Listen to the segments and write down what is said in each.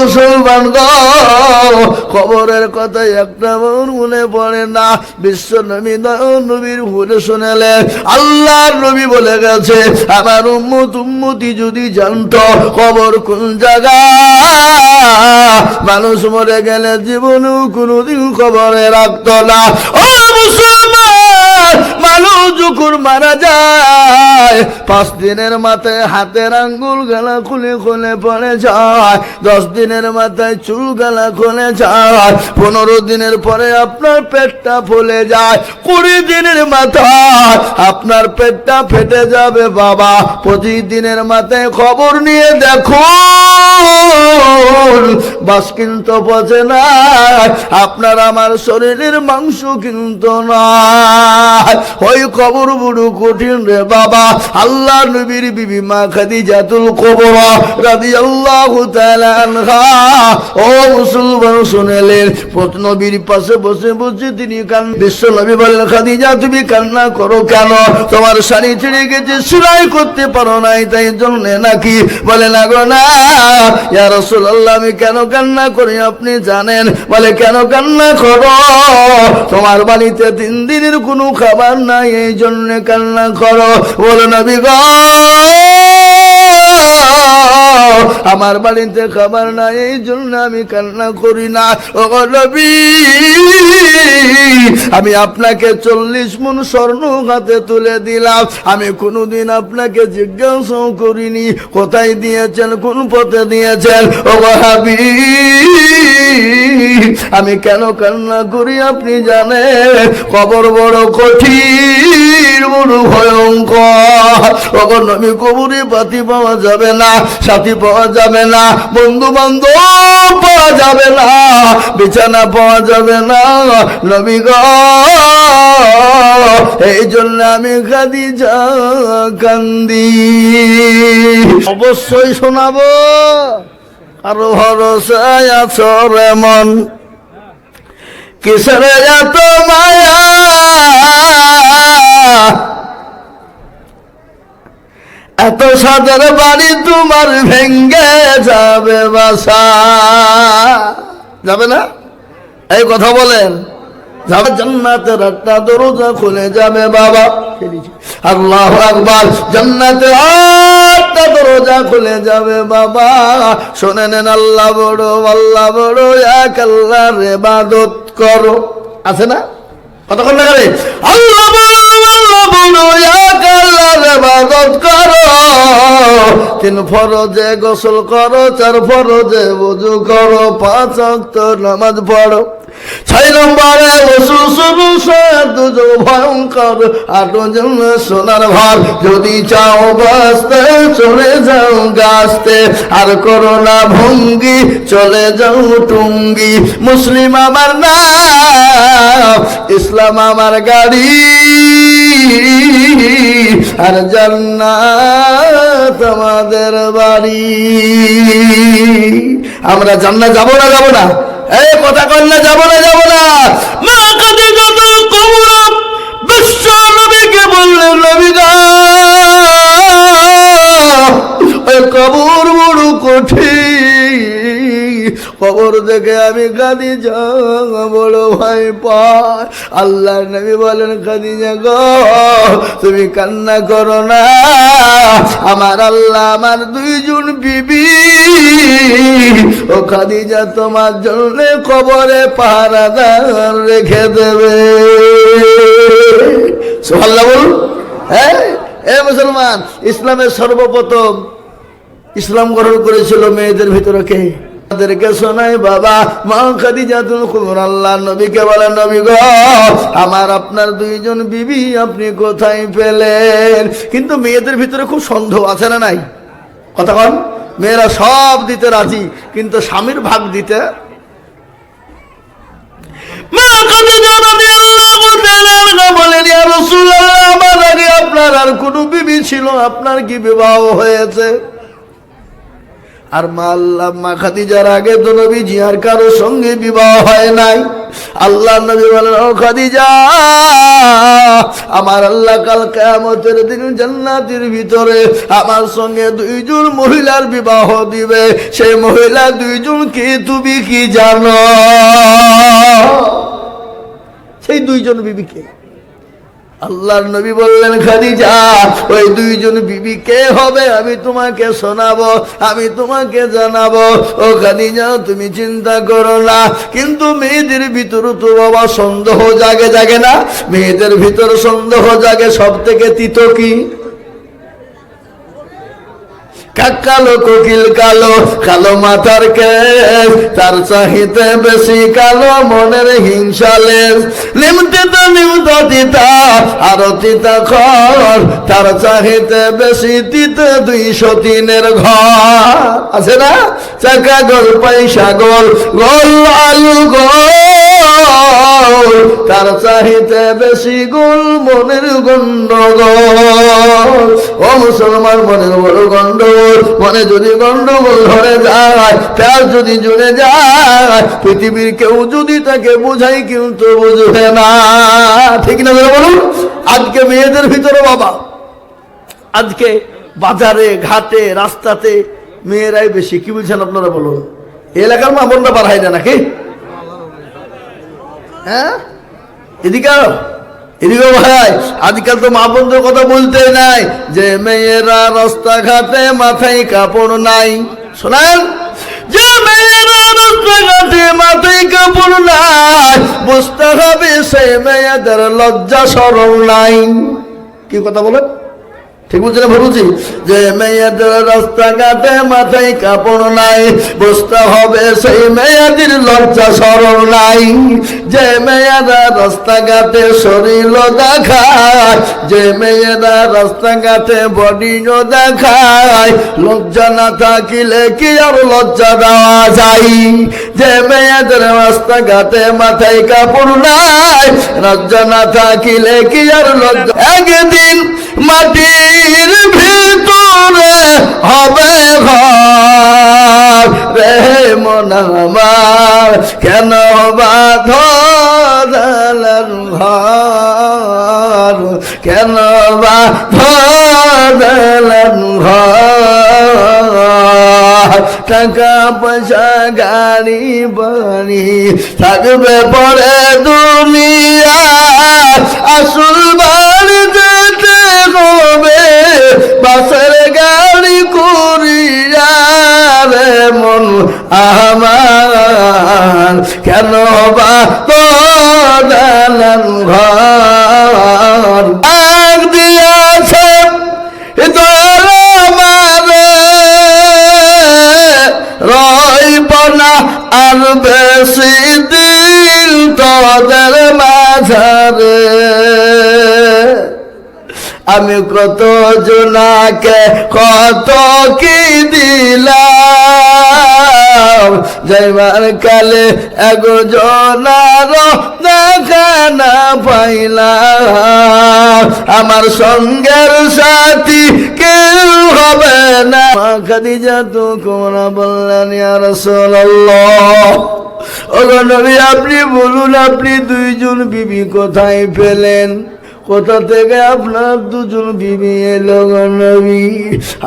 মুসলমান গ, খবরের কথা একটা মনে পড়ে না। বিশ্ব নবী নবীর ভুলে শুনেলে আল্লাহর নবী বলে গেছে, আমার উম্মত উম্মতি যদি জানতো, খবর কোন জায়গা মানুষ মরে গেলে জীবনেও কোনোদিন খবরে রাখতো না। ও মুসলমান, মানুষ যখন মারা যায় পাঁচ দিনের মাথায় হাতের আঙ্গুল গলা খুলে খুলে পড়ে যায়। দশ দিনের মাথায় চুল গলা খুলে যায়। পনেরো দিনের পরে আপনার পেটটা ফুলে যায়। কুড়ি দিনের মাথায় আপনার পেটটা ফেটে যাবে বাবা। পঁচিশ দিনের মাথায় খবর নিয়ে দেখো বাস কিন্তু পচে না, আপনার আমার শরীরের মাংস কিন্তু না। ওই কবর বড় কঠিন রে বাবা, আল্লাহ নবীর বিবি মা খাদিজাতুল কবরা রাদিয়াল্লাহু তাআলা আনহা। ও মুসলমান শুনেলেন নবীর পাশে বসে বসে তিনি কান বিশ্ব নবী বলেন খাদিজা, তুমি কান্না করো কেন? তোমার শাড়ি ছিঁড়ে গেছে, সেলাই করতে পারো নাই, তাই জন্য নাকি? বলে, না গো, না। ইয়া রাসূলুল্লাহ, আমি কেন কান্না করি, আপনি জানেন। বলে, কেন কান্না করো? তোমার বাড়িতে তিন দিনের কোনো খাবার নাই, এই জন্য কান্না করো। বলো, নবী গো আমার বাড়িতে খাবার নাই, এই জন্য আমি কান্না করি না। ও আমি আপনাকে চল্লিশ মন স্বর্ণ হাতে তুলে দিলাম। আমি কোনোদিন আপনাকে জিজ্ঞাসাও করিনি, কোথায় দিয়েছেন, কোন পথে দিয়েছেন? ও গো হাবিব আমি কেন কান্না করি আপনি জানেন? কবর বড় কঠিন। বড় ভয়ঙ্কর। নবী কবরে পাতি পাওয়া যাবে না, সাথী পাওয়া যাবে না বন্ধু বান্ধব পাওয়া যাবে না, বিছানা পাওয়া যাবে না, নবী এই জন্য আমি কাঁদি যা কান্দি। অবশ্যই শোনাবো। আরও ভরসায় আছো রে মন। কিসের মায়া? এত সাদের বাড়ি তোমার ভেঙ্গে যাবে বাসা। যাবে না? এই কথা বলেন। যাবে জান্নাতের একটা দরজা খুলে যাবে বাবা। আল্লাহ আকবার। জান্নাতের একটা দরজা খুলে যাবে বাবা। শুনে নেন আল্লাহ বড় আল্লাহ বড়, এক আল্লাহ রে বাদত করো। আছে না? কতক্ষণ না আল্লাহ বড় আল্লাহ বড় এক আল্লাহ রে বাদত করো। তিন ফরজে গোসল করো, চার ফরজে বুজু করো, পাঁচ অক্ত নামাজ পড়ো। ছয় নম্বরে ওসু শুরু দুজো ভয়ঙ্কর আটো জন্য সোনার ভার। যদি চাও বাঁচতে, চলে যাও গাছতে। আর করো না ভঙ্গি, চলে যাও টুঙ্গি। মুসলিম আমার নাম, ইসলাম আমার গাড়ি। আর জান্নাত আমাদের বাড়ি। আমরা জান্নাত যাব না যাব না? এই কথা কন্যা যাব না যাব না। মা কাজে যত কবর বিশ্ব বললেন, নবী কবর বড় কঠিন কবর দেখে আমি যা বড় ভাই পায় আল্লাহ নবী বলেন, খাদিজা গো, তুমি কান্না করো না। আমার আল্লাহ আমার দুইজন বিবি। ও খাদিজা তোমার জন্য কবরে পাহারাদার রেখে দেবে। হ্যাঁ এ মুসলমান, ইসলামের সর্বপ্রথম ইসলাম গ্রহণ করেছিল মেয়েদের ভিতরে কে? তাদেরকে শোনাই বাবা? মা খাদিজাতুল কুবরা আল্লাহ নবীকে বলেন নবী গো, আমার আপনার দুইজন বিবি আপনি কোথায় পেলেন? কিন্তু মেয়েদের ভিতরে খুব সন্দেহ আছে না নাই? কথা কন। মেয়েরা সব দিতে রাজি, কিন্তু স্বামীর ভাগ দিতে আপনার আর কোনো বিবি ছিল আপনার কি বিবাহ হয়েছে? আর মা আল্লাহ, মা খাদিজার আগে তো নবীজি আর কারোর সঙ্গে বিবাহ হয় নাই। আল্লাহ নবী বলেন, ও খাদিজা, আমার আল্লাহ কাল কেয়ামতের দিন জান্নাতের ভিতরে আমার সঙ্গে দুইজন মহিলার বিবাহ দিবে। সেই মহিলা দুইজন কি তুমি কি জানো? সেই দুইজন বিবিকে আল্লাহর নবী বললেন, খাদিজা, ওই দুইজন বিবি কে হবে? আমি তোমাকে শোনাবো, আমি তোমাকে জানাব। ও খাদিজা, তুমি চিন্তা করো না। কিন্তু মেয়েদের ভিতর তো বাবা সন্দেহ জাগে জাগে না? মেয়েদের ভিতর সন্দেহ জাগে সব থেকে তিত কি? কাক কালো কোকিল কালো কালো মাথার কেস তার চাহিতে বেশি কালো মনের হিংসালেস নিমতে তো নিমত তিতা আর তিতা খর তার চাহিতে বেশি তিতে দুইশো তিনের ঘর। আছে না? চাকা গোল পয়সা গোল গোল আলু গোল। তার চাহিতে বেশি গোল মনের গন্ডগোল। ও মুসলমান, মনের বড় গন্ডগোল। মনে যদি গন্ডগোল ধরে যায় তার যদি জুড়ে যায়, পৃথিবীর কেউ যদি তাকে বুঝাই কিন্তু বুঝবে না। ঠিক না বলুন? আজকে মেয়েদের ভিতরে বাবা, আজকে বাজারে, ঘাটে, রাস্তাতে মেয়েরাই বেশি। কি বলছেন আপনারা বলুন? এলাকার মা বোনরা বাড়াই না নাকি? হ্যাঁ? এদিকে আও। এদিকে ভাই। আজকাল তো মা বোনদের কথা বলতে নাই যে মেয়েরা রাস্তাঘাটে মাথায় কাপড় নাই। শোনেন? যে মেয়েরা রাস্তাঘাটে মাথায় কাপড় নাই, বুঝতে হবে সে মেয়েদের লজ্জা সরল নাই। কি কথা বলেন? ঠিক না বলছি যে মেয়েদের রাস্তাঘাটে মাথায় কাপড় নাই বুঝতে হবে সেই মেয়েদের লজ্জা সরল নাই। যে মেয়েরা রাস্তাঘাটে শরীর দেখায়, যে মেয়েরা রাস্তাঘাটে বডিও দেখায়, লজ্জা না থাকিলে কি আর লজ্জা দেওয়া যায়? যে মেয়েদের রাস্তাঘাটে মাথায় কাপড় নাই, লজ্জা না থাকিলে কি আর লজ্জা? একদিন মাটির ভিতরে হবে ঘর। রে মন আমার, কেন বাধ ঘর? কেন বাধ ঘর? টাকা পয়সা, গাড়ি, বাড়ি থাকবে পরে দুনিয়া। যেতে হবে বাসের গাড়ি করিয়া রে মন আমার। কেন বা দালান ঘর? দিয়াছে দয়াল রইব না আর বেশি দিন তোদের মাঝারে। আমি কত জনাকে, কত কি দিলাম? যাইবার কালে এগো জনার দেখা না পাইলাম। আমার সঙ্গের সাথী কেউ হবে না। খাদিজা তো কোমরা বললেন ইয়ার রাসূলুল্লাহ। ওগো নবী, আপনি বলুন, আপনি দুইজন বিবি কোথায় পেলেন? কোথা থেকে আপনার দুজন বিবি এলো নবী?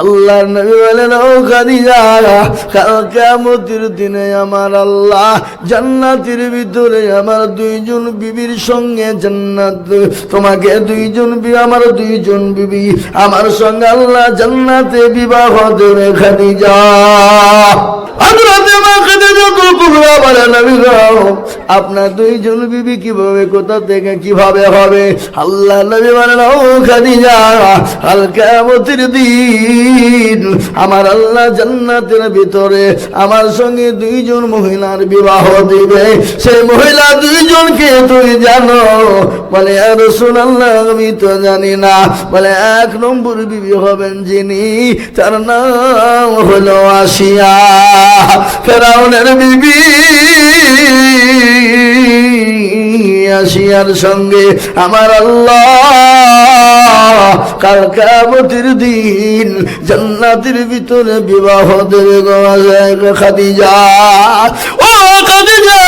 আল্লাহ নবী বলেন, ও খাদিজা, কাল কিয়ামতের দিনে আমার আল্লাহ জান্নাতের ভিতরে আমার দুইজন বিবির সঙ্গে জান্নাত। তোমাকে দুইজন বি, আমার দুইজন বিবি, আমার সঙ্গে আল্লাহ জান্নাতে বিবাহ দেবে খাদিজা। আপনার দুইজন বিবি কীভাবে, কোথা থেকে, কীভাবে হবে? আল্লাহ নবী বলেন কিয়ামতের দিন আমার আল্লাহ জান্নাতের ভিতরে আমার সঙ্গে দুইজন মহিলার বিবাহ দিবে। সেই মহিলা দুইজনকে তুই জানো? বলে আর আল্লাহ আমি তো জানি না। বলে, এক নম্বর বিবি হবেন যিনি, তার নাম হলো আসিয়া। ফেরাউনের বিবি আসিয়ার সঙ্গে আমার আল্লাহ কাল কামতির দিন জান্নাতের ভিতরে বিবাহ দেবে খাদিজা। ও খাদিজা,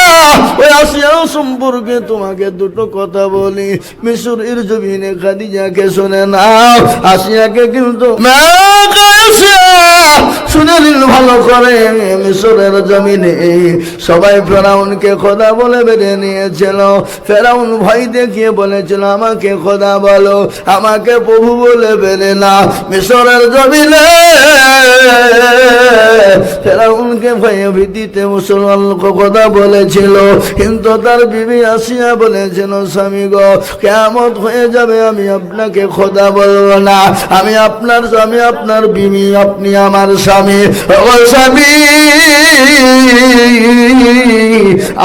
ওই আসিয়া সম্পর্কে তোমাকে দুটো কথা বলি। মিশরের জমিনে খাদিজাকে শুনে নাও আসিয়াকে কিন্তু না আসিয়া শুনে নিন ভালো করে, মিশরের জমিনে। সবাই ফেরাউনকে খোদা বলে বেড়ে নিয়েছিল। ফেরাউন ভয় দেখিয়ে বলেছিল, আমাকে খোদা বলো, আমাকে প্রভু বলে বেড়ে না মিশরের জমিনে। ফেরাউনকে ভয়ে ভীতিতে মুসলমান কথা বলেছিল, কিন্তু তার বিবি আসিয়া বলেছিল, স্বামী গো কেমত হয়ে যাবে, আমি আপনাকে খোদা বলব না। আমি আপনার স্বামী, আপনার বিবি, আপনি আমার স্বামী, ও স্বামী,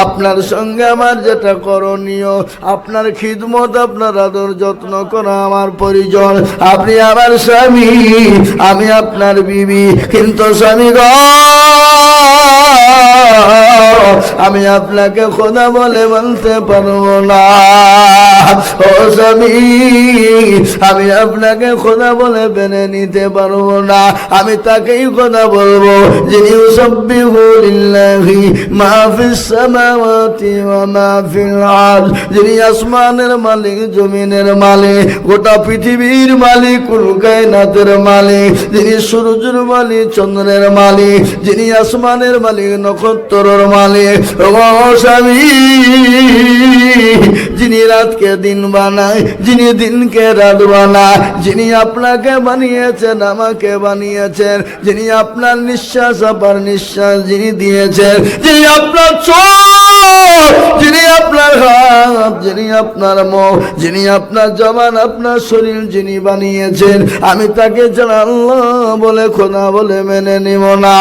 আপনার সঙ্গে আমার যেটা করণীয়, আপনার খিদমত, আপনার আদর যত্ন করা আমার পরিজন আপনি আমার স্বামী, আমি আপনার বিবি, কিন্তু স্বামী গ, আমি আপনাকে খোদা বলে বলতে পারব না। ও স্বামী, আমি আপনাকে খোদা বলে বেনে নিতে পারব না। আমি তাকেই কথা বলব আরদ যিনি আসমানের মালিক জমিনের মালিক গোটা পৃথিবীর মালিক কুল মালিক। যিনি সূর্যের মালিক, চন্দ্রের মালিক। যিনি আসমানের মালিক, নক্ষত্রের মালিক। স্বামী, যিনি রাতকে দিন বানায়, যিনি দিনকে রাত বানায়। যিনি আপনাকে বানিয়েছেন, আমাকে বানিয়েছেন। যিনি আপনার নিঃশ্বাস, আপার নিঃশ্বাস যিনি দিয়েছেন, যিনি আপনার যিনি আপনার হাত, যিনি আপনার মুখ, যিনি আপনার জবান, আপনার শরীর যিনি বানিয়েছেন, আমি তাকে জানাল্লাহ বলে, খোদা বলে মেনে নিব না।